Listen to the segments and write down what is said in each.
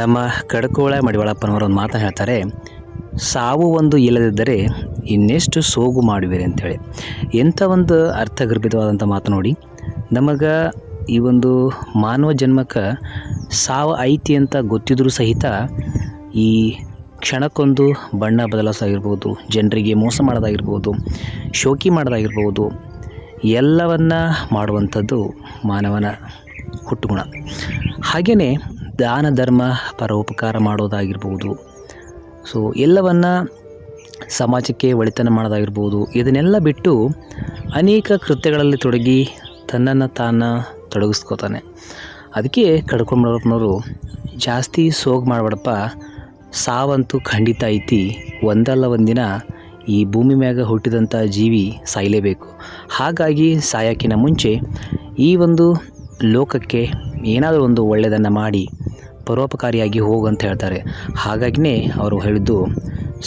ನಮ್ಮ ಕಡಕೋಳ ಮಡಿವಾಳಪ್ಪನವರು ಒಂದು ಮಾತು ಹೇಳ್ತಾರೆ, ಸಾವು ಒಂದು ಇಲ್ಲದಿದ್ದರೆ ಇನ್ನೆಷ್ಟು ಸೋಗು ಮಾಡುವಿರಿ ಅಂಥೇಳಿ ಎಂಥ ಒಂದು ಅರ್ಥಗರ್ಭಿತವಾದಂಥ ಮಾತು ನೋಡಿ, ನಮಗೆ ಈ ಒಂದು ಮಾನವ ಜನ್ಮಕ್ಕೆ ಸಾವು ಐತಿ ಅಂತ ಗೊತ್ತಿದ್ರೂ ಸಹಿತ ಈ ಕ್ಷಣಕ್ಕೊಂದು ಬಣ್ಣ ಬದಲಾಯಿಸೋದಾಗಿರ್ಬೋದು ಜನರಿಗೆ ಮೋಸ ಮಾಡೋದಾಗಿರ್ಬೋದು, ಶೋಕಿ ಮಾಡೋದಾಗಿರ್ಬೋದು, ಎಲ್ಲವನ್ನ ಮಾಡುವಂಥದ್ದು ಮಾನವನ ಹುಟ್ಟುಗುಣ. ಹಾಗೆಯೇ ದಾನ ಧರ್ಮ ಪರೋಪಕಾರ ಮಾಡೋದಾಗಿರ್ಬೋದು. ಸೊ ಎಲ್ಲವನ್ನು ಸಮಾಜಕ್ಕೆ ಒಳಿತನ ಮಾಡೋದಾಗಿರ್ಬೋದು. ಇದನ್ನೆಲ್ಲ ಬಿಟ್ಟು ಅನೇಕ ಕೃತ್ಯಗಳಲ್ಲಿ ತೊಡಗಿ ತನ್ನನ್ನು ತಾನು ತೊಡಗಿಸ್ಕೋತಾನೆ. ಅದಕ್ಕೆ ಕಡ್ಕೊಂಡ್ಬರಪ್ಪನವರು ಜಾಸ್ತಿ ಸೋಗ್ ಮಾಡಬೇಡಪ್ಪ. ಸಾವಂತೂ ಖಂಡಿತ ಐತಿ. ಒಂದಲ್ಲ ಒಂದಿನ ಈ ಭೂಮಿ ಮ್ಯಾಗ ಹುಟ್ಟಿದಂಥ ಜೀವಿ ಸಾಯಲೇಬೇಕು. ಹಾಗಾಗಿ ಸಾಯೋಕ್ಕಿಂತ ಮುಂಚೆ ಈ ಒಂದು ಲೋಕಕ್ಕೆ ಏನಾದರೂ ಒಂದು ಒಳ್ಳೆಯದನ್ನು ಮಾಡಿ ಪರೋಪಕಾರಿಯಾಗಿ ಹೋಗು ಅಂತ ಹೇಳ್ತಾರೆ. ಹಾಗಾಗಿನೇ ಅವರು ಹೇಳಿದ್ದು,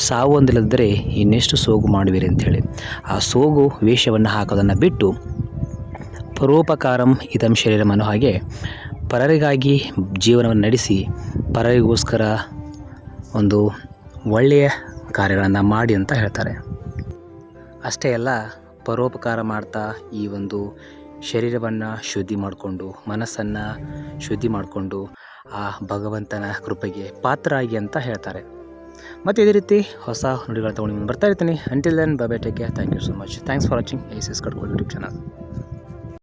ಸಾವು ಒಂದಿಲ್ಲದಿದ್ದರೆ ಇನ್ನೆಷ್ಟು ಸೋಗು ಮಾಡುವಿರಿ ಅಂಥೇಳಿ ಆ ಸೋಗು ವೇಷವನ್ನು ಹಾಕೋದನ್ನು ಬಿಟ್ಟು ಪರೋಪಕಾರಂ ಇದಂ ಶರೀರಂ ಅನ್ನೋ ಹಾಗೆ ಪರರಿಗಾಗಿ ಜೀವನವನ್ನು ನಡೆಸಿ ಪರರಿಗೋಸ್ಕರ ಒಂದು ಒಳ್ಳೆಯ ಕಾರ್ಯಗಳನ್ನು ಮಾಡಿ ಅಂತ ಹೇಳ್ತಾರೆ. ಅಷ್ಟೇ ಅಲ್ಲ, ಪರೋಪಕಾರ ಮಾಡ್ತಾ ಈ ಒಂದು ಶರೀರವನ್ನು ಶುದ್ಧಿ ಮಾಡಿಕೊಂಡು, ಮನಸ್ಸನ್ನು ಶುದ್ಧಿ ಮಾಡಿಕೊಂಡು ಆ ಭಗವಂತನ ಕೃಪೆಗೆ ಪಾತ್ರರಾಗಿ ಅಂತ ಹೇಳ್ತಾರೆ. ಮತ್ತು ಇದೇ ರೀತಿ ಹೊಸ ನುಡಿಗಳ ತಗೊಂಡು ಬರ್ತಾ ಇರ್ತೀನಿ. Until then bye take care thank you so much thanks for watching S S ಕಡ್ಕೊಂಡು YouTube channel